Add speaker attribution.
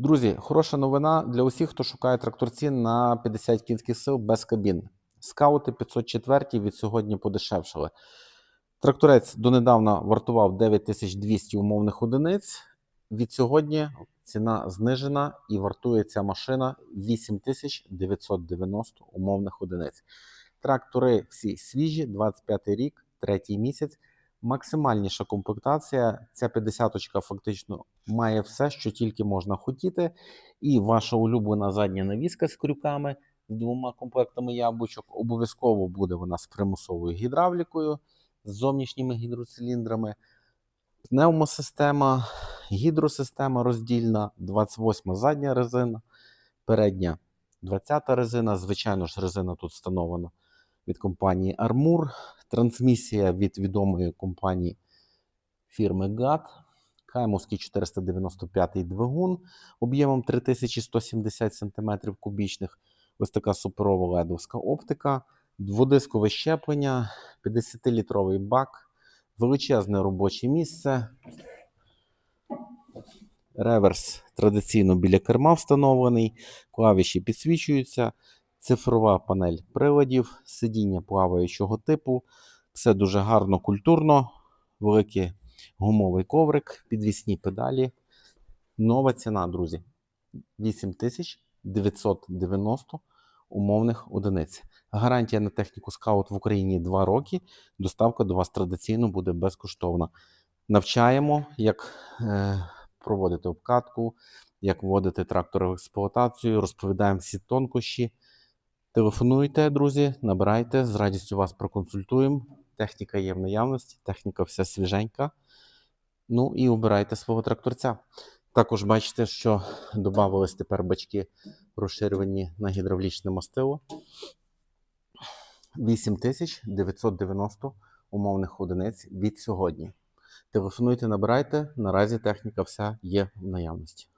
Speaker 1: Друзі, хороша новина для усіх, хто шукає тракторці на 50 кінських сил без кабін. Скаути 504 від сьогодні подешевшали. Тракторець донедавна вартував 9200 умовних одиниць. Від сьогодні ціна знижена і вартує ця машина 8990 умовних одиниць. Трактори всі свіжі, 25 рік, третій місяць. Максимальніша комплектація. Ця 50-очка фактично має все, що тільки можна хотіти. І ваша улюблена задня навіска з крюками з двома комплектами яблучок. Обов'язково буде вона з примусовою гідравлікою, з зовнішніми гідроциліндрами. Пневмосистема, гідросистема роздільна, 28 задня резина, передня 20 резина. Звичайно ж, резина тут встановлена від компанії Armour. Трансмісія від відомої компанії фірми GAT. Каймовський 495 двигун об'ємом 3170 см кубічних. Ось така суперова ледовська оптика, дводискове щеплення, 50-літровий бак, величезне робоче місце. Реверс традиційно біля керма встановлений, клавіші підсвічуються, цифрова панель приладів, сидіння плаваючого типу. Все дуже гарно, культурно, великий гумовий коврик, підвісні педалі. Нова ціна, друзі. 8990 умовних одиниць. Гарантія на техніку скаут в Україні 2 роки. Доставка до вас традиційно буде безкоштовна. Навчаємо, як е, проводити обкатку, як вводити трактори в експлуатацію, розповідаємо всі тонкощі. Телефонуйте, друзі, набирайте, з радістю вас проконсультуємо. Техніка є в наявності, техніка вся свіженька. Ну і обирайте свого тракторця. Також бачите, що додавались тепер бачки розширювані на гідравлічне мастило. 8990 умовних одиниць від сьогодні. Телефонуйте, набирайте. Наразі техніка вся є в наявності.